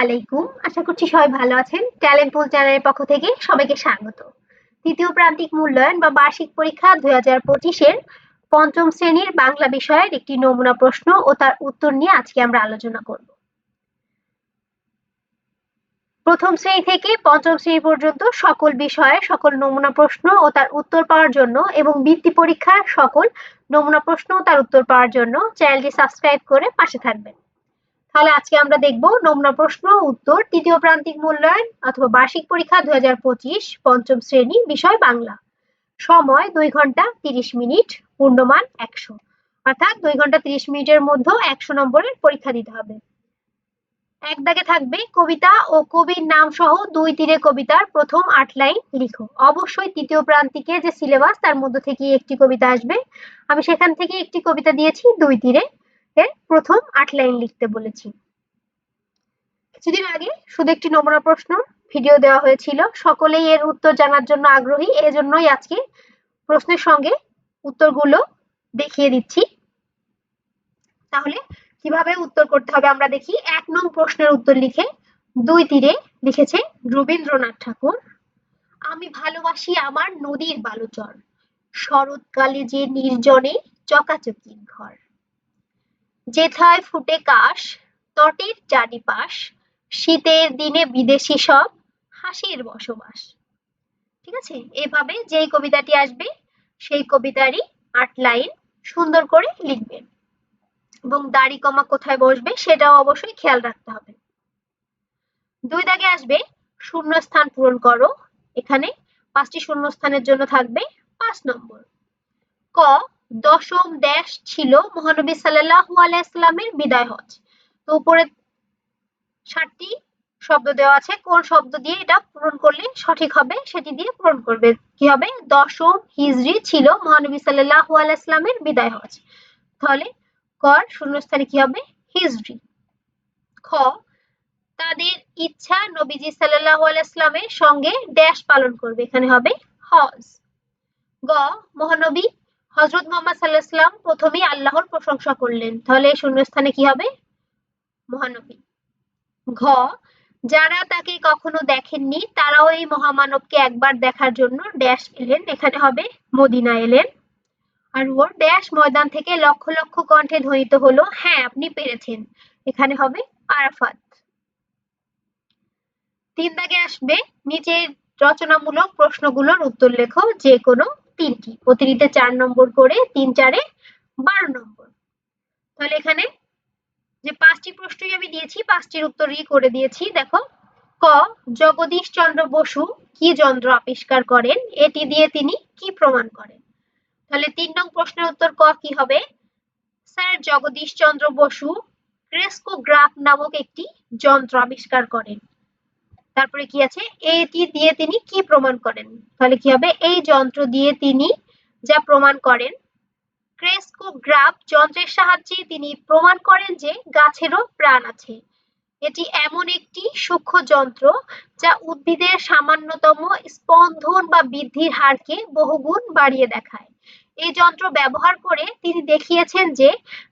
আলাইকুম। আশা করছি সবাই ভালো আছেন। ট্যালেন্ট পুল চ্যানেলের পক্ষ থেকে সবাইকে স্বাগত। তৃতীয় প্রান্তিক মূল্যায়ন বা বার্ষিক পরীক্ষা দুই হাজার পঁচিশের পঞ্চম শ্রেণির বাংলা বিষয়ের একটি নমুনা প্রশ্ন ও তার উত্তর নিয়ে আজকে আমরা আলোচনা করব। প্রথম শ্রেণি থেকে পঞ্চম শ্রেণি পর্যন্ত সকল বিষয়ে সকল নমুনা প্রশ্ন ও তার উত্তর পাওয়ার জন্য এবং বৃত্তি পরীক্ষার সকল নমুনা প্রশ্ন ও তার উত্তর পাওয়ার জন্য চ্যানেলটি সাবস্ক্রাইব করে পাশে থাকবেন। তাহলে আজকে আমরা দেখব নমুনা প্রশ্ন, উত্তর, তৃতীয় প্রান্তিক মূল্যায়ন অথবা বার্ষিক পরীক্ষা দুই হাজার পঁচিশ পঞ্চম শ্রেণি বিষয় বাংলা। সময় দুই ঘণ্টা তিরিশ মিনিট, পূর্ণমান একশো। অর্থাৎ দুই ঘণ্টা তিরিশ মিনিটের মধ্যে একশো নম্বরের পরীক্ষা দিতে হবে। এক দাগে থাকবে কবিতা ও কবির নাম সহ দুই তীরে কবিতার প্রথম আট লাইন লিখো। অবশ্যই তৃতীয় প্রান্তিকে যে সিলেবাস তার মধ্যে থেকে একটি কবিতা আসবে। আমি সেখান থেকে একটি কবিতা দিয়েছি দুই তীরে। এর প্রথম আট লাইন লিখতে বলেছি। কিছুদিন আগে শুধু একটি নমুনা প্রশ্ন, ভিডিও দেওয়া হয়েছিল। সকলেই এর উত্তর জানার জন্য আগ্রহী, এজন্যই আজকে প্রশ্নের সঙ্গে উত্তরগুলো দেখিয়ে দিচ্ছি। তাহলে কীভাবে উত্তর করতে হবে আমরা দেখি। এক নং প্রশ্নের উত্তর লিখে দুই তীরে লিখেছে, রবীন্দ্রনাথ ঠাকুর, আমি ভালোবাসি আমার নদীর বালুচর। শরৎকালে যে নির্জনে চকাচকি ঘর। যেথায় ফুটে কাশ, তটের চারিপাশ, শীতের দিনে বিদেশি সব, হাসির বসবাস। ঠিক আছে? এভাবে যেই কবিতাটি আসবে, সেই কবিতারই আট লাইন সুন্দর করে লিখবে এবং দাড়ি কমা কোথায় বসবে, সেটাও অবশ্যই খেয়াল রাখতে হবে। দুই দাগে আসবে শূন্য স্থান পূরণ করো। এখানে পাঁচটি শূন্য স্থানের জন্য থাকবে পাঁচ নম্বর। ক দশম ড্যাশ ছিল মহানবী সাল্লাল্লাহু আলাইহিস বিদায় হজ। তো উপরে ষাটটি শব্দ দেওয়া আছে, কোন শব্দ দিয়ে এটা পূরণ করলে সঠিক হবে সেটি দিয়ে পূরণ করবে। কি হবে? দশম হিজরি ছিল মহানবী সাল্লাল্লাহু আলাইহিস বিদায় হজ। তাহলে কর শূন্যস্থানে কি হবে? হিজরি। খ, তাদের ইচ্ছা নবীজি সাল্লাল্লাহু আলাইহিস সঙ্গে ড্যাশ পালন করবে। এখানে হবে হজ। গ, মহানবী হজরত মোহাম্মদ সাল্লাহাম প্রথমেই আল্লাহর প্রশংসা করলেন। তাহলে শূন্যস্থানে কি হবে? মহানবী। ঘ, যারা তাকে কখনো দেখেননি, তারাও এই মহামানবকে একবার দেখার জন্য ড্যাশ এলেন। এখানে হবে মদিনা এলেন। আর ওর ড্যাশ ময়দান থেকে লক্ষ লক্ষ কণ্ঠে ধ্বনিত হলো হ্যাঁ আপনি পেরেছেন। এখানে হবে আরাফাত। তিন দাগে আসবে, নিচের রচনামূলক প্রশ্নগুলোর উত্তর লেখো যে কোনো তিনটি। প্রতিটিতে চার নম্বর করে তিন চারে বারো নম্বর। তাহলে এখানে যে পাঁচটি প্রশ্নই আমি দিয়েছি, পাঁচটির উত্তরই করে দিয়েছি। দেখো, ক, জগদীশ চন্দ্র বসু কি যন্ত্র আবিষ্কার করেন? এটি দিয়ে তিনি কি প্রমাণ করেন? তাহলে তিন নং প্রশ্নের উত্তর ক কি হবে? স্যার, জগদীশ চন্দ্র বসু ক্রেস্কোগ্রাফ নামক একটি যন্ত্র আবিষ্কার করেন। তারপরে কি আছে? এটি দিয়ে তিনি কি প্রমাণ করেন? তাহলে কি হবে? এই যন্ত্র দিয়ে তিনি যা প্রমাণ করেন, ক্রেস্কোগ্রাফ যন্ত্রের সাহায্যে তিনি প্রমাণ করেন যে গাছেরও প্রাণ আছে। এটি এমন একটি সূক্ষ্ম যন্ত্র যা উদ্ভিদের সামান্যতম স্পন্দন বা বৃদ্ধির হারকে বহুগুণ বাড়িয়ে দেখায়। এই যন্ত্র ব্যবহার করে তিনি দেখিয়েছেন যে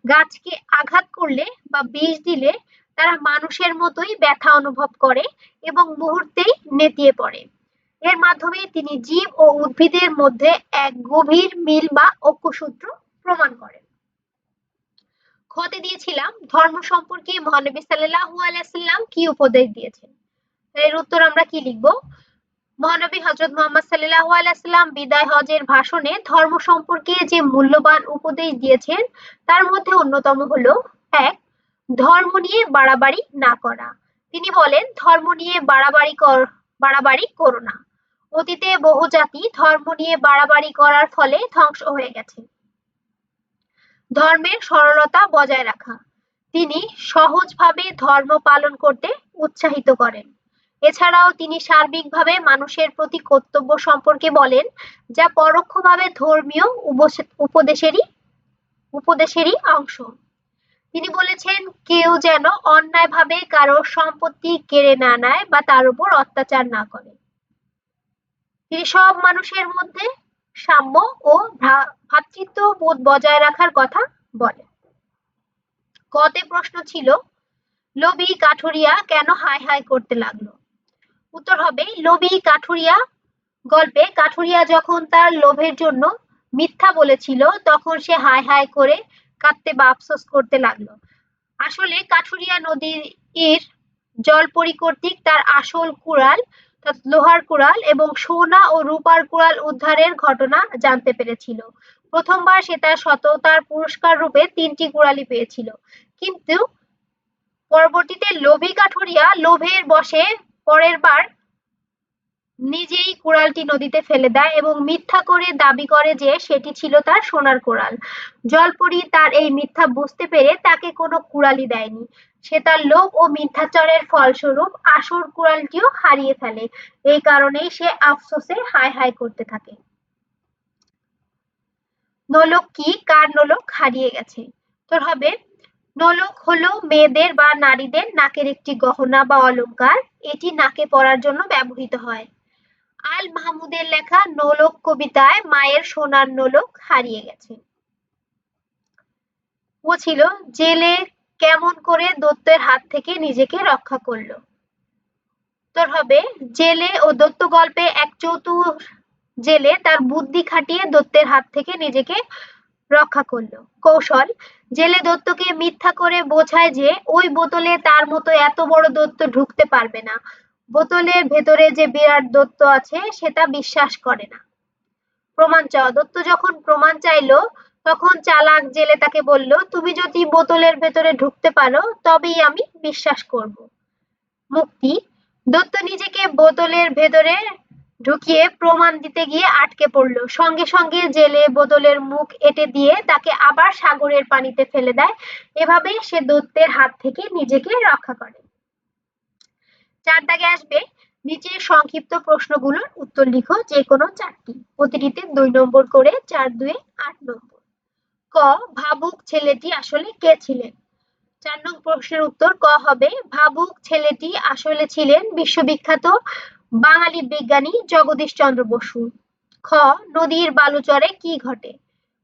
গাছকে আঘাত করলে বা বিষ দিলে তারা মানুষের মতোই ব্যথা অনুভব করে এবং মুহূর্তেই নেতিয়ে পড়ে। এর মাধ্যমে তিনি জীব ও উদ্ভিদের মধ্যে এক গভীর মিল বা ঐক্যসূত্র প্রমাণ করেন। ক্ষতে দিয়েছিলাম, ধর্ম সম্পর্কে মহানবী সাল্লাল্লাহু আলাইসাল্লাম কি উপদেশ দিয়েছেন? এর উত্তর আমরা কি লিখব? মহানবী হজরত মোহাম্মদ সাল্লাল্লাহু আলাইসাল্লাম বিদায় হজের ভাষণে ধর্ম সম্পর্কে যে মূল্যবান উপদেশ দিয়েছেন, তার মধ্যে অন্যতম হলো, এক ধর্ম নিয়ে বাড়াবাড়ি না করা। তিনি বলেন, ধর্ম নিয়ে বাড়াবাড়ি কর, বাড়াবাড়ি করো না। অতীতে বহু জাতি ধর্ম নিয়ে বাড়াবাড়ি করার ফলে ধ্বংস হয়ে গেছে। ধর্মের সরলতা বজায় রাখা। তিনি সহজভাবে ধর্ম পালন করতে উৎসাহিত করেন। এছাড়াও তিনি সার্বিকভাবে মানুষের প্রতি কর্তব্য সম্পর্কে বলেন, যা পরোক্ষভাবে ধর্মীয় উপদেশেরই উপদেশেরই অংশ। তিনি বলেছেন, কেউ যেন অন্যায়ভাবে কারোর সম্পত্তি কেড়ে না নেয় বা তার উপর অত্যাচার না করে। তিনি সব মানুষের মধ্যে সাম্য ও ভ্রাতৃত্ব বোধ বজায় রাখার কথা বলেন। কতে প্রশ্ন ছিল, লোভী কাঠুরিয়া কেন হাই হাই করতে লাগল? উত্তর হবে, লোভী কাঠুরিয়া গল্পে কাঠুরিয়া যখন তার লোভের জন্য মিথ্যা বলেছিল, তখন সে হাই হাই করে কাঁদতে বা আফসোস করতে লাগল। আসলে কাঠুরিয়া নদীর জলপরি কর্তৃক তার আসল কুড়াল লোহার কুড়াল এবং সোনা ও রূপার কুড়াল উদ্ধারের ঘটনা জানতে পেরেছিল। প্রথমবার সে তার সততার পুরস্কার রূপে তিনটি কুড়ালি পেয়েছিল। কিন্তু পরবর্তীতে লোভী কাঠুরিয়া লোভের বসে পরের বার নিজেই কুড়ালটি নদীতে ফেলে দেয় এবং মিথ্যা করে দাবি করে যে সেটি ছিল তার সোনার কুড়াল জলপরি তার এই মিথ্যা বুঝতে পেরে তাকে কোনো কুড়ালি দেয়নি। সে তার লোভ ও মিথ্যাচারের ফলস্বরূপ আসর কুড়ালটিও হারিয়ে ফেলে। এই কারণেই সে আফসোসে হাই হাই করতে থাকে। নোলক কি? কার নোলক? হারিয়ে গেছে। তোর হবে, নোলক হলো মেয়েদের বা নারীদের নাকের একটি গহনা বা অলংকার এটি নাকে পরার জন্য ব্যবহৃত হয়। আল মাহমুদের লেখা নোলক কবিতায় মায়ের সোনার নোলক হারিয়ে গেছে। ও ছিল জেলে কেমন করে দত্তের হাত থেকে নিজেকে রক্ষা করল। তোর হবে জেলে ও দত্ত গল্পে এক চতুর জেলে তার বুদ্ধি খাটিয়ে দত্তের হাত থেকে নিজেকে রক্ষা করল। কৌশল, জেলে দত্তকে মিথ্যা করে বোঝায় যে ওই বোতলে তার মতো এত বড় দত্ত ঢুকতে পারবে না। বোতলের ভেতরে যে বিরাট দত্ত আছে, সেটা বিশ্বাস করে না। প্রমাণ চাওয়া দত্ত যখন প্রমাণ চাইলো, তখন চালাক জেলে তাকে বলল, তুমি যদি বোতলের ভেতরে ঢুকতে পারো, তবেই আমি বিশ্বাস করব। মুক্তি। দত্ত নিজেকে বোতলের ভেতরে ঢুকিয়ে প্রমাণ দিতে গিয়ে আটকে পড়ল। সঙ্গে সঙ্গে জেলে বোতলের মুখ এটে দিয়ে তাকে আবার সাগরের পানিতে ফেলে দেয়। এভাবেই সে দত্তের হাত থেকে নিজেকে রক্ষা করে। চার দাগে আসবে। নিচের সংক্ষিপ্ত প্রশ্নগুলোর উত্তর লিখো যে কোনো চারটি। প্রতিটিতে দুই নম্বর করে চার দুয়ে আট নম্বর। ক, ভাবুক ছেলেটি আসলে কে ছিলেন? চার নং প্রশ্নের উত্তর ক হবে, ভাবুক ছেলেটি আসলে ছিলেন বিশ্ববিখ্যাত বাঙালি বিজ্ঞানী জগদীশ চন্দ্র বসু। খ, নদীর বালুচরে কি ঘটে?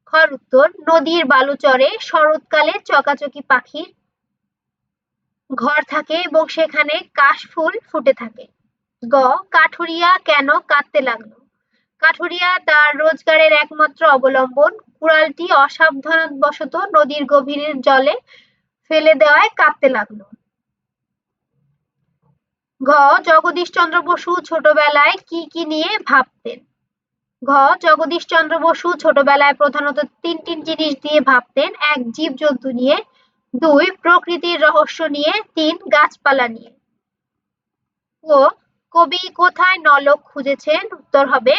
খর উত্তর, নদীর বালুচরে শরৎকালে চকাচকি পাখির ঘর থাকে এবং সেখানে কাশফুল ফুটে থাকে। গ, কাঠুরিয়া কেন কাঁদতে লাগল? কাঠুরিয়া তার রোজগারের একমাত্র অবলম্বন। কুড়ালটি অসাবধানবশত নদীর গভীরের জলে ফেলে দেওয়ায় কাঁদতে লাগল। ঘ, জগদীশচন্দ্র বসু ছোটবেলায় কি কি নিয়ে ভাবতেন? ঘ, জগদীশচন্দ্র বসু ছোটবেলায় প্রধানত তিনটি জিনিস দিয়ে ভাবতেন। এক, জীবজন্তু নিয়ে দুই প্রকৃতির রহস্য নিয়ে, তিন গাছপালা নিয়ে। ও কবি কোথায় নলক খুঁজেছেন? উত্তর হবে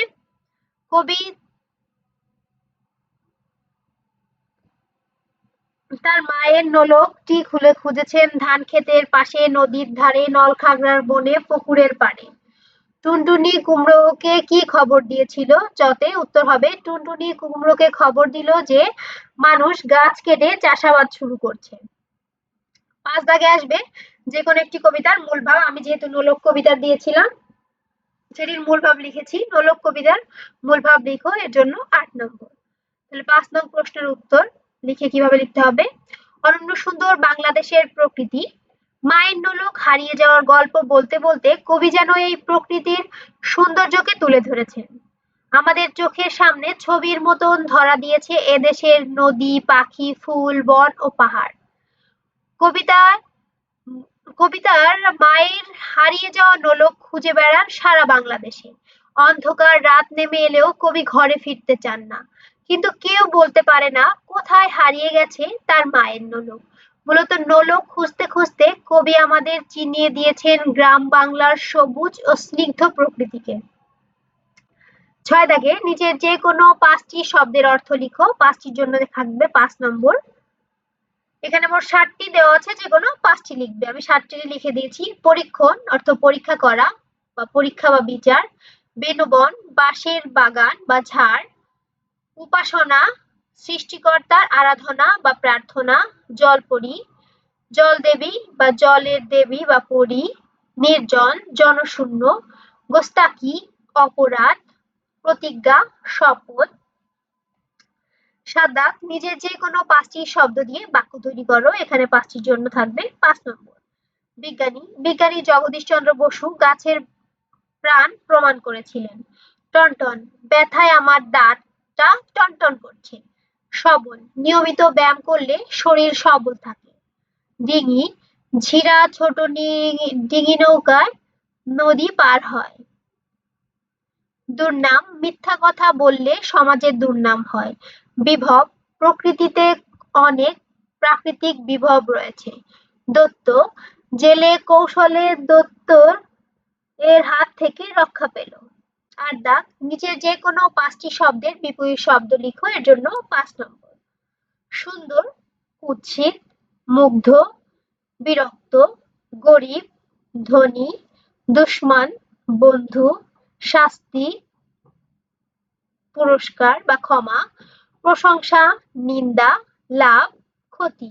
কবি তার মায়ের নোলকটি খুলে খুঁজেছেন ধান ক্ষেতের পাশে, নদীর ধারে, নলখাগড়ার বনে, পুকুরের পাড়ে। টুনটুনি কুমড়োকে কি খবর দিয়েছিল? চতে উত্তর হবে, টুনটুনি কুমড়োকে খবর দিল যে মানুষ গাছ কেটে চাষাবাদ শুরু করছে। পাঁচ দাগে আসবে যে কোনো একটি কবিতার মূল ভাব। আমি যেহেতু নোলক কবিতা দিয়েছিলাম, সেটির মূল ভাব লিখেছি। নোলক কবিতার মূল ভাব লিখো, এর জন্য আট নম্বর। তাহলে পাঁচ নম্বর প্রশ্নের উত্তর লিখে কীভাবে লিখতে হবে? অনন্য সুন্দর বাংলাদেশের প্রকৃতি মায়ের নোলক হারিয়ে যাওয়ার গল্প বলতে বলতে কবি যেন এই প্রকৃতির সৌন্দর্যকে তুলে ধরেছেন। আমাদের চোখের সামনে ছবির মতন ধরা দিয়েছে এদেশের নদী, পাখি, ফুল, বন ও পাহাড়। কবিতার কবিতার মায়ের হারিয়ে যাওয়া নোলক খুঁজে বেড়ান সারা বাংলাদেশে। অন্ধকার রাত নেমে এলেও কবি ঘরে ফিরতে চান না। কিন্তু কেউ বলতে পারে না কোথায় হারিয়ে গেছে তার মায়ের নোলক। মূলত নোলক খুঁজতে খুঁজতে কবি আমাদের চিনিয়ে দিয়েছেন গ্রাম বাংলার সবুজ ও স্নিগ্ধ প্রকৃতিকে। ছয় দাগে নিচের যে কোনো পাঁচটি শব্দের অর্থ লিখো, পাঁচটির জন্য থাকবে পাঁচ নম্বর। এখানে মোট ষাটটি দেওয়া আছে যে কোনো পাঁচটি লিখবে। আমি ষাটটি লিখে দিয়েছি। পরীক্ষণ, অর্থ পরীক্ষা করা বা পরীক্ষা বা বিচার, বেনুবন, বাঁশের বাগান বা ঝাড়, উপাসনা সৃষ্টিকর্তার আরাধনা বা প্রার্থনা জলপরি জলদেবী বা জলের দেবী বা পরী, নির্জন, জনশূন্য গোস্তাকি অপরাধ, প্রতিজ্ঞা, শপথ। সাত নিজের যে কোনো পাঁচটি শব্দ দিয়ে বাক্য তৈরি করো। এখানে পাঁচটির জন্য থাকবে পাঁচ নম্বর। বিজ্ঞানী বিজ্ঞানী জগদীশ চন্দ্র বসু গাছের প্রাণ প্রমাণ করেছিলেন। টনটন, ব্যথায় আমার দাঁতটা টনটন করছে। সবল। নিয়মিত ব্যায়াম করলে শরীর সবল থাকে। ডিঙি, ঝিরা, ছোট ডিঙি নৌকায় নদী পার হয়। দুর্নাম, মিথ্যা কথা বললে সমাজের দুর্নাম হয়। বিভব, প্রকৃতিতে অনেক প্রাকৃতিক বিভব রয়েছে। দত্ত জেলে কৌশলে দত্তর এর হাত থেকে রক্ষা পেল। আর দাগ, নিচের যে কোনো পাঁচটি শব্দের বিপরীত শব্দ লিখো, এর জন্য পাঁচ নম্বর। সুন্দর, কুৎসিত, মুগ্ধ, বিরক্ত, গরিব, ধনী, দুশ্মন, বন্ধু, শাস্তি, পুরস্কার বা ক্ষমা, প্রশংসা, নিন্দা, লাভ, ক্ষতি।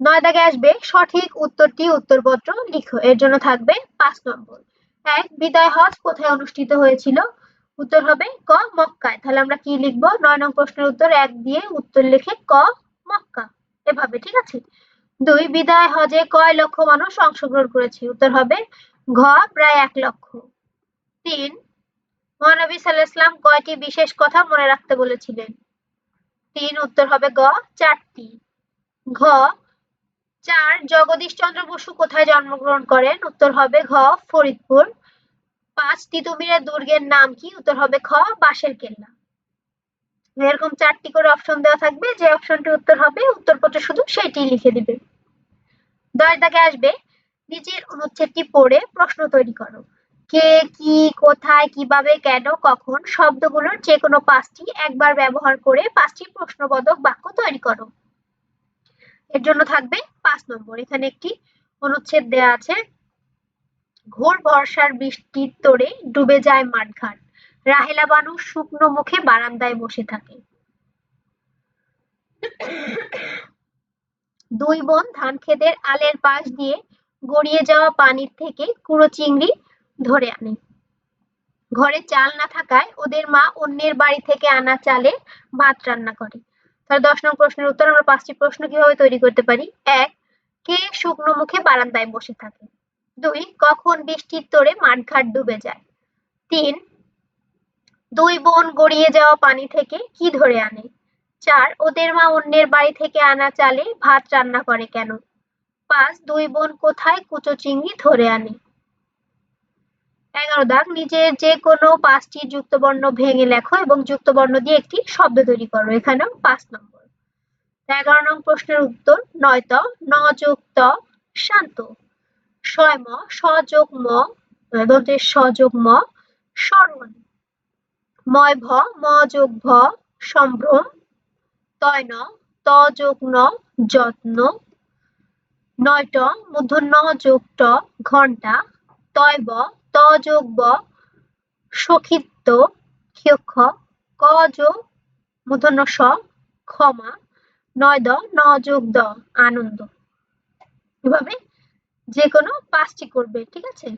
নয় দাগে আসবে সঠিক উত্তরটি উত্তরপত্র লিখো, এর জন্য থাকবে পাঁচ নম্বর। এক বিদায় হজ কোথায় অনুষ্ঠিত হয়েছিল? উত্তর হবে ক, মক্কায়। তাহলে আমরা কি লিখব? নয় নং প্রশ্নের উত্তর এক দিয়ে উত্তর লিখে ক, মক্কা। এভাবে, ঠিক আছে? দুই, বিদায় হজে কয় লক্ষ মানুষ অংশগ্রহণ করেছে? উত্তর হবে ঘ, প্রায় এক লক্ষ। তিন, মহানবী সাল্লাহাম কয়টি বিশেষ কথা মনে রাখতে বলেছিলেন? তিন, উত্তর হবে গ, চারটি। ঘ চার, জগদীশ চন্দ্র বসু কোথায় জন্মগ্রহণ করেন? উত্তর হবে ঘ, ফরিদপুর। পাঁচ তিতুমিরের দুর্গের নাম কি? উত্তর হবে খ, বাঁশের কেল্লা। এরকম চারটি করে অপশন দেওয়া থাকবে। যে অপশনটি উত্তর হবে, উত্তরপত্র শুধু সেটি লিখে দিবে। দশ দাগে আসবে নিচের অনুচ্ছেদটি পড়ে প্রশ্ন তৈরি করো। কে, কি, কোথায়, কীভাবে, কেন, কখন, শব্দগুলোর যে কোনো পাঁচটি একবার ব্যবহার করে পাঁচটি প্রশ্নবোধক বাক্য তৈরি করো। এর জন্য থাকবে পাঁচ নম্বর। এখানে একটি অনুচ্ছেদ দেয়া আছে, ঘোর বর্ষার বৃষ্টির তোড়ে ডুবে যায় মাঠঘাট। রাহেলা বানু শুকনো মুখে বারান্দায় বসে থাকে। দুই বোন ধান খেতের আলের পাশ দিয়ে গড়িয়ে যাওয়া পানির থেকে কুড়ো চিংড়ি ধরে আনে। ঘরে চাল না থাকায় ওদের মা অন্যের বাড়ি থেকে আনা চালে ভাত রান্না করে। দশ নং প্রশ্নের উত্তর আমরা পাঁচটি প্রশ্ন কীভাবে তৈরি করতে পারি? এক, কে শুকনো মুখে বারান্দায় বসে থাকে? দুই, কখন বৃষ্টির তোড়ে মাঠঘাট ডুবে যায়? তিন, দুই বোন গড়িয়ে যাওয়া পানি থেকে কি ধরে আনে? চার, ওদের মা অন্যের বাড়ি থেকে আনা চালে ভাত রান্না করে কেন? পাঁচ, দুই বোন কোথায় কুচো চিংড়ি ধরে আনে? এগারো দাগ নিচের যে কোনো পাঁচটি যুক্তবর্ণ ভেঙে লেখো এবং যুক্তবর্ণ দিয়ে একটি শব্দ তৈরি করো। এখানেও পাঁচ নম্বর। এগারো নং প্রশ্নের উত্তর নয়ত ন যুক্ত শান্ত। ছয় ম সযোগ ম, দন্তের সযোগ ম স্মরণ ময় ভ, ম যোগ ভ, সম্ভ্রম। তয় ন, ত যোগ ন, যত্ন। নয়ট মূর্ধন্য যোগ ট ঘণ্টা তয় ব ত যোগ ব সখিত্ব ক্ষক্ষ ক যোগ মূর্ধন্য স ক্ষমা নয় দ ন যোগ দ আনন্দ। এভাবে যে কোনো পাঁচটি করবে, ঠিক আছে?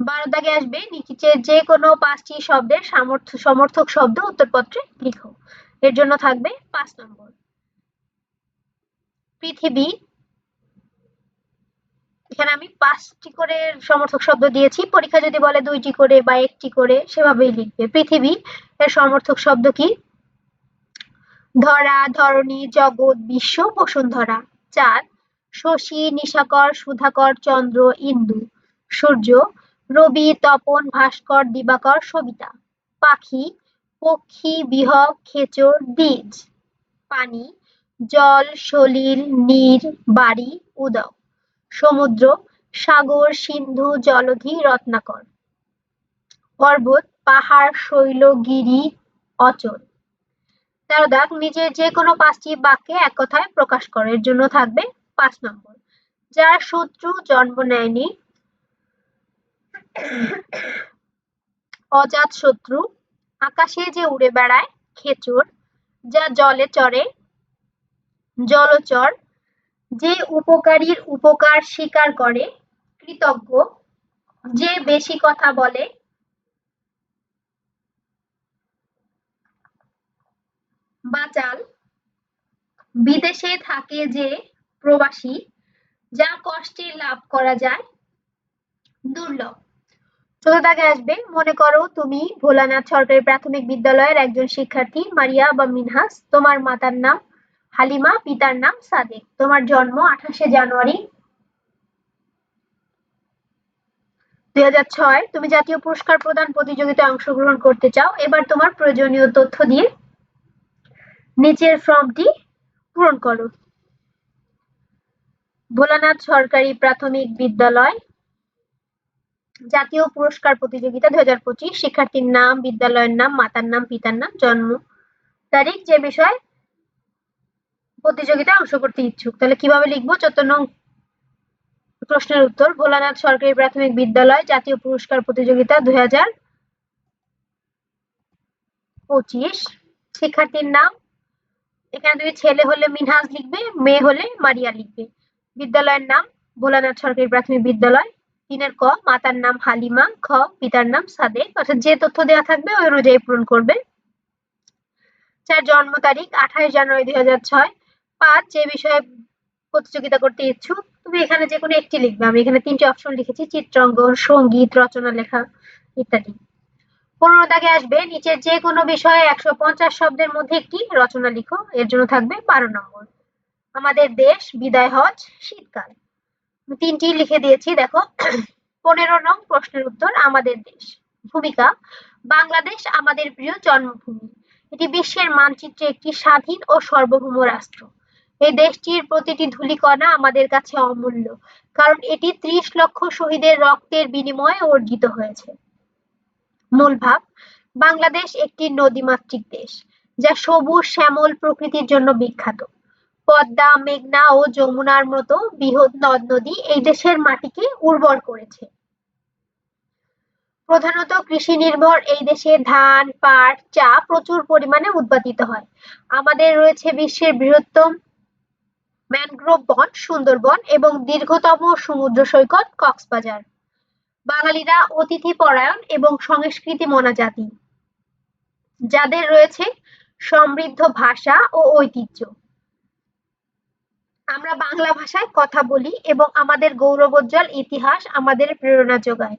বারো দাগে আসবে নিচে যে কোনো পাঁচটি শব্দের সামর্থ্য সমর্থক শব্দ উত্তরপত্রে লিখো। এর জন্য থাকবে পাঁচ নম্বর। পৃথিবী এখানে আমি পাঁচটি করে সমর্থক শব্দ দিয়েছি। পরীক্ষা যদি বলে দুইটি করে বা একটি করে, সেভাবেই লিখবে। পৃথিবী এর সমর্থক শব্দ কি? ধরা, ধরণী, জগৎ, বিশ্ব, বসুন্ধরা। চার, শশী, নিশাকর, সুধাকর, চন্দ্র, ইন্দু। সূর্য, রবি, তপন, ভাস্কর, দিবাকর, সবিতা। পাখি, পক্ষী বিহগ খেচর, দ্বিজ। পানি, জল, সলিল, নীর, বাড়ি, উদক। সমুদ্র, সাগর, সিন্ধু, জলধি, রত্নাকর। পর্বত, পাহাড় শৈল গিরি অচল। তেরো দাগ নিজের যে কোনো পাঁচটি বাক্যে এক কথায় প্রকাশ করে। এর জন্য থাকবে পাঁচ নম্বর। যার শত্রু জন্ম নেয়নি, অজাত শত্রু আকাশে যে উড়ে বেড়ায়, খেচর, যা জলে চড়ে, জলচর যে উপকারীর উপকার স্বীকার করে, কৃতজ্ঞ, যে বেশি কথা বলে। বাচাল, বিদেশে থাকে যে প্রবাসী, যা কষ্টে লাভ করা যায়, দুর্লভ। দাগে আসবে, মনে করো তুমি ভোলানাথ সরকারি প্রাথমিক বিদ্যালয়ের একজন শিক্ষার্থী, মারিয়া বা মিনহাস, তোমার মাতার নাম? হালিমা, পিতার নাম সাদেক। তোমার জন্ম আঠাশে জানুয়ারি। দুই হাজার ছয়, তুমি জাতীয় পুরস্কার প্রদান প্রতিযোগিতায় অংশগ্রহণ করতে চাও। এবার তোমার প্রয়োজনীয় তথ্য দিয়ে নিচের ফর্মটি পূরণ করো। ভোলানাথ সরকারি প্রাথমিক বিদ্যালয়, জাতীয় পুরস্কার প্রতিযোগিতা দুই হাজার পঁচিশ। শিক্ষার্থীর নাম, বিদ্যালয়ের নাম, মাতার নাম, পিতার নাম, জন্ম তারিখ যে বিষয় প্রতিযোগিতায় অংশ করতে ইচ্ছুক। তাহলে কীভাবে লিখব? চোদ্দ নং প্রশ্নের উত্তর। ভোলানাথ সরকারি প্রাথমিক বিদ্যালয় জাতীয় পুরস্কার প্রতিযোগিতা দুই হাজার পঁচিশ। শিক্ষার্থীর নাম? এখানে তুমি ছেলে হলে মিনহাজ লিখবে, মেয়ে হলে মারিয়া লিখবে। বিদ্যালয়ের নাম? ভোলানাথ সরকারি প্রাথমিক বিদ্যালয়। তিনের ক, মাতার নাম হালিমা, খ, পিতার নাম সাদেক। অর্থাৎ যে তথ্য দেওয়া থাকবে ওই অনুযায়ী পূরণ করবে। চার জন্ম তারিখ আঠাশ জানুয়ারি দুই হাজার ছয়। পাঁচ যে বিষয়ে প্রতিযোগিতা করতে ইচ্ছুক, তুমি এখানে যে কোনো একটি লিখবে। আমি এখানে তিনটি অপশন লিখেছি চিত্রাঙ্কন সংগীত, রচনা, লেখা ইত্যাদি। পনেরো দাগে আসবে নিচের যে কোনো বিষয়ে একশো পঞ্চাশ শব্দের মধ্যে একটি রচনা লিখো, এর জন্য থাকবে বারো নম্বর। আমাদের দেশ, বিদায় হজ, শীতকাল। তিনটি লিখে দিয়েছি, দেখো। পনেরো নং প্রশ্নের উত্তর, আমাদের দেশ। ভূমিকা, বাংলাদেশ আমাদের প্রিয় জন্মভূমি। এটি বিশ্বের মানচিত্রে একটি স্বাধীন ও সার্বভৌম রাষ্ট্র। এই দেশটির প্রতিটি ধূলিকণা আমাদের কাছে অমূল্য, কারণ এটি ত্রিশ লক্ষ শহীদের রক্তের বিনিময়ে অর্জিত হয়েছে। মূল ভাব, বাংলাদেশ একটি নদীমাতৃক দেশ, যা সবুজ, শ্যামল প্রকৃতির জন্য বিখ্যাত। পদ্মা, মেঘনা ও যমুনার মতো বৃহৎ নদ নদী এই দেশের মাটিকে উর্বর করেছে। প্রধানত কৃষি নির্ভর এই দেশে ধান, পাট, চা প্রচুর পরিমাণে উৎপাদিত হয়। আমাদের রয়েছে বিশ্বের বৃহত্তম ম্যানগ্রোভ বন, সুন্দরবন এবং দীর্ঘতম সমুদ্র সৈকত কক্সবাজার। বাঙালিরা অতিথি পরায়ণ এবং সংস্কৃতি মনা জাতি যাদের রয়েছে সমৃদ্ধ ভাষা ও ঐতিহ্য। আমরা বাংলা ভাষায় কথা বলি এবং আমাদের গৌরবোজ্জ্বল ইতিহাস আমাদের প্রেরণা যোগায়।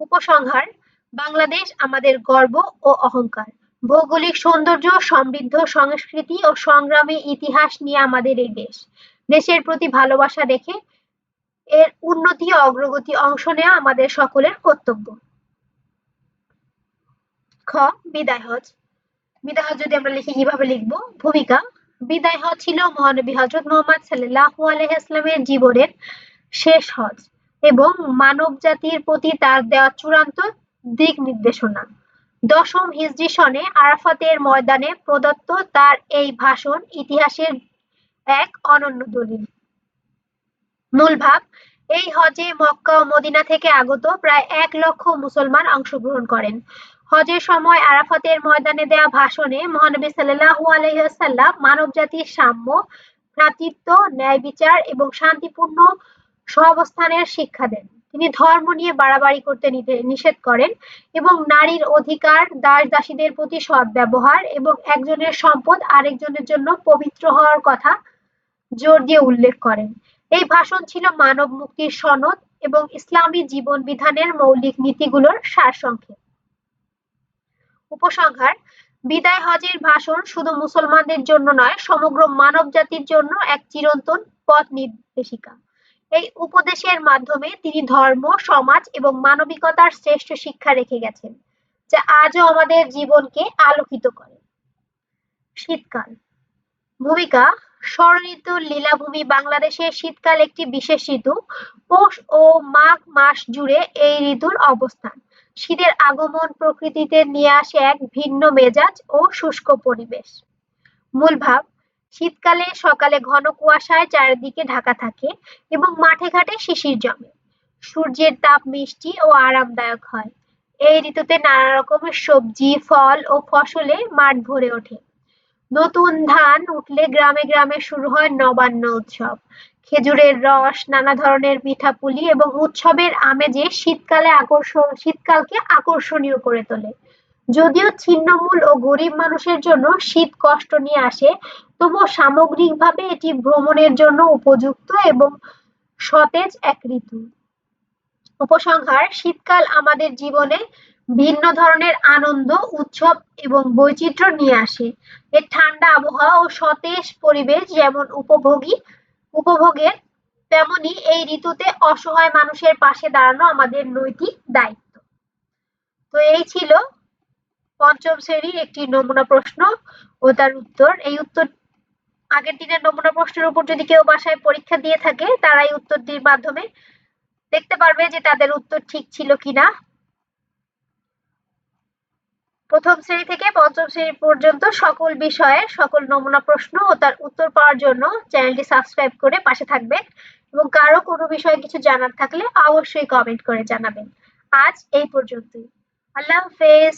উপসংহার, বাংলাদেশ আমাদের গর্ব ও অহংকার। ভৌগোলিক সৌন্দর্য, সমৃদ্ধ সংস্কৃতি ও সংগ্রামী ইতিহাস নিয়ে আমাদের এই দেশ। দেশের প্রতি ভালোবাসা রেখে এর উন্নতি ও অগ্রগতি অংশ নেওয়া আমাদের সকলের কর্তব্য। খ, বিদায় হজ। বিদায় হজ যদি আমরা লিখি, কীভাবে লিখব? ভূমিকা, বিদায় হজ ছিল মহানবী হজরত মোহাম্মদ সাল্লাল্লাহু আলাইহি ইসলামের জীবনের শেষ হজ এবং মানব জাতির প্রতি তার দেওয়া চূড়ান্ত দিক নির্দেশনা। দশম হিজরি সনে আরাফাতের ময়দানে প্রদত্ত তার এই ভাষণ ইতিহাসের এক অনন্য দলিল। মূল ভাব, এই হজে মক্কা ও মদিনা থেকে আগত প্রায় এক লক্ষ মুসলমান অংশগ্রহণ করেন। হজের সময় আরাফাতের ময়দানে দেয়া ভাষণে মহানবী সাল্লাল্লাহু আলাইহি ওয়াসাল্লাম মানব জাতির সাম্য, ভ্রাতৃত্ব, ন্যায় বিচার এবং শান্তিপূর্ণ সহাবস্থানের শিক্ষা দেন। তিনি ধর্ম নিয়ে বাড়াবাড়ি করতে নিষেধ করেন এবং নারীর অধিকার দাস দাসীদের প্রতি সৎ ব্যবহার এবং একজনের সম্পদ আরেকজনের জন্য পবিত্র হওয়ার কথা জোর দিয়ে উল্লেখ করেন। এই ভাষণ ছিল মানব মুক্তির সনদ এবং ইসলামী জীবন বিধানের মৌলিক নীতিগুলোর সারসংক্ষেপ। উপসংহার, বিদায় হজের ভাষণ শুধু মুসলমানদের জন্য নয়, সমগ্র মানব জাতির জন্য এক চিরন্তন পথ নির্দেশিকা। এই উপদেশের মাধ্যমে তিনি ধর্ম, সমাজ এবং মানবিকতার শ্রেষ্ঠ শিক্ষা রেখে গেছেন, যা আজও আমাদের জীবনকে আলোকিত করে। শীতকাল। ভূমিকা ষড়ঋতু লীলাভূমি বাংলাদেশের শীতকাল একটি বিশেষ ঋতু। পৌষ ও মাঘ মাস জুড়ে এই ঋতুর অবস্থান। শীতের আগমন প্রকৃতিতে নিয়ে আসে এক ভিন্ন মেজাজ ও শুষ্ক পরিবেশ। মূল ভাব শীতকালে সকালে ঘন কুয়াশায় চারিদিকে ঢাকা থাকে এবং মাঠে ঘাটে শিশির জমে। সূর্যের তাপ মিষ্টি ও আরামদায়ক হয়। এই ঋতুতে নানা রকমের সবজি, ফল ও ফসলে মাঠ ভরে ওঠে। নতুন ধান উঠলে গ্রামে গ্রামে শুরু হয় নবান্ন উৎসব। খেজুরের রস, নানা ধরনের পিঠাপুলি এবং উৎসবের আমেজে শীতকালে আকর্ষণ, শীতকালকে আকর্ষণীয় করে তোলে। যদিও ছিন্নমূল ও গরিব মানুষের জন্য শীত কষ্ট নিয়ে আসে, তবুও সামগ্রিকভাবে এটি ভ্রমণের জন্য উপযুক্ত এবং সতেজ এক ঋতু। উপসংহার, শীতকাল আমাদের জীবনে ভিন্ন ধরনের আনন্দ, উৎসব এবং বৈচিত্র্য নিয়ে আসে। এর ঠান্ডা আবহাওয়া ও সতেজ পরিবেশ যেমন উপভোগী, উপভোগের, তেমনি এই ঋতুতে অসহায় মানুষের পাশে দাঁড়ানো আমাদের নৈতিক দায়িত্ব। তো এই ছিল পঞ্চম শ্রেণির একটি নমুনা প্রশ্ন ও তার উত্তর। এই উত্তর, আগের দিনের নমুনা প্রশ্নের উপর যদি কেউ বাসায় পরীক্ষা দিয়ে থাকে, তারা এই উত্তরটির মাধ্যমে দেখতে পারবে যে তাদের উত্তর ঠিক ছিল কিনা। প্রথম শ্রেণি থেকে পঞ্চম শ্রেণি পর্যন্ত সকল বিষয়ে সকল নমুনা প্রশ্ন ও তার উত্তর পাওয়ার জন্য চ্যানেলটি সাবস্ক্রাইব করে পাশে থাকবেন এবং কারও কোনো বিষয়ে কিছু জানার থাকলে অবশ্যই কমেন্ট করে জানাবেন। আজ এই পর্যন্তই। আল্লাহ হাফেজ।